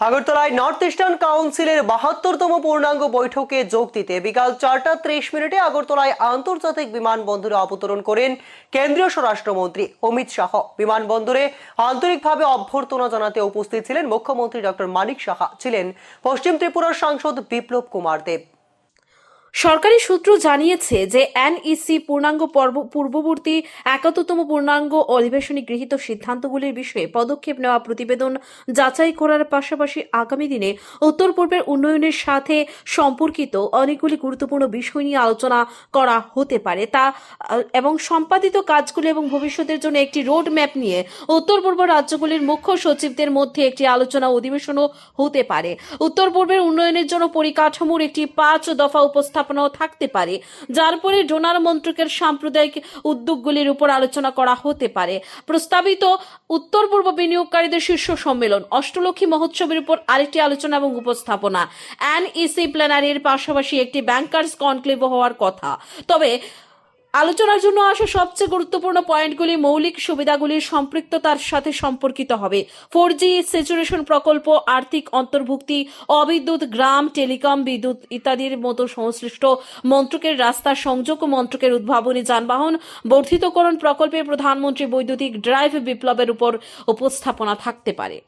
আগরতলায় north eastern কাউন্সিলের বাহাত্তরতম পূর্ণাঙ্গ বৈঠকে যোগ দিতে বিকাল চারটা ত্রিশ মিনিটে আগরতলায় আন্তর্জাতিক বিমানবন্দরে অবতরণ করেন কেন্দ্রীয় স্বরাষ্ট্রমন্ত্রী অমিত শাহ। বিমানবন্দরে আন্তরিকভাবে অভ্যর্থনা জানাতে উপস্থিত ছিলেন মুখ্যমন্ত্রী ডক্টর মানিক সাহা ছিলেন পশ্চিম ত্রিপুরার সাংসদ বিপ্লব কুমার দেব। সরকারি সূত্র জানিয়েছে যে এনইসি পূর্ণাঙ্গ পর্ব, পূর্ববর্তী একাত্তরতম পূর্ণাঙ্গ অধিবেশনে গৃহীত সিদ্ধান্তগুলির বিষয়ে পদক্ষেপ নেওয়া প্রতিবেদন যাচাই করার পাশাপাশি আগামী দিনে উত্তর পূর্বের উন্নয়নের সাথে সম্পর্কিত অনেকগুলি গুরুত্বপূর্ণ বিষয় নিয়ে আলোচনা করা হতে পারে। তা, এবং সম্পাদিত কাজগুলি এবং ভবিষ্যতের জন্য একটি রোড ম্যাপ নিয়ে উত্তর পূর্ব রাজ্যগুলির মুখ্য সচিবদের মধ্যে একটি আলোচনা অধিবেশনও হতে পারে। উত্তর পূর্বের উন্নয়নের জন্য পরিকাঠামোর একটি পাঁচ দফা উপস্থাপনাও থাকতে পারে, যার পরে ডোনার মন্ত্রকের সাম্প্রদায়িক উদ্যোগগুলির উপর আলোচনা করা হতে পারে। প্রস্তাবিত উত্তর পূর্ব বিনিয়োগকারীদের শীর্ষ সম্মেলন অষ্টলক্ষী মহোৎসবের উপর আরেকটি আলোচনা এবং উপস্থাপনা। এনইসি প্ল্যানারির পাশাপাশি একটি ব্যাংকার্স কনক্লেভ হওয়ার কথা। তবে আলোচনার জন্য আসা সবচেয়ে গুরুত্বপূর্ণ পয়েন্টগুলি মৌলিক সুবিধাগুলির সম্পৃক্ততার সাথে সম্পর্কিত হবে। ফোর জি স্যাচুরেশন প্রকল্প, আর্থিক অন্তর্ভুক্তি, অবিদ্যুৎ, গ্রাম, টেলিকম, বিদ্যুৎ ইত্যাদির মতো সংশ্লিষ্ট মন্ত্রকের রাস্তা সংযোগ মন্ত্রকের উদ্ভাবনী যানবাহন, বর্ধিতকরণ প্রকল্পে প্রধানমন্ত্রী বৈদ্যুতিক ড্রাইভ বিপ্লবের উপর উপস্থাপনা থাকতে পারে।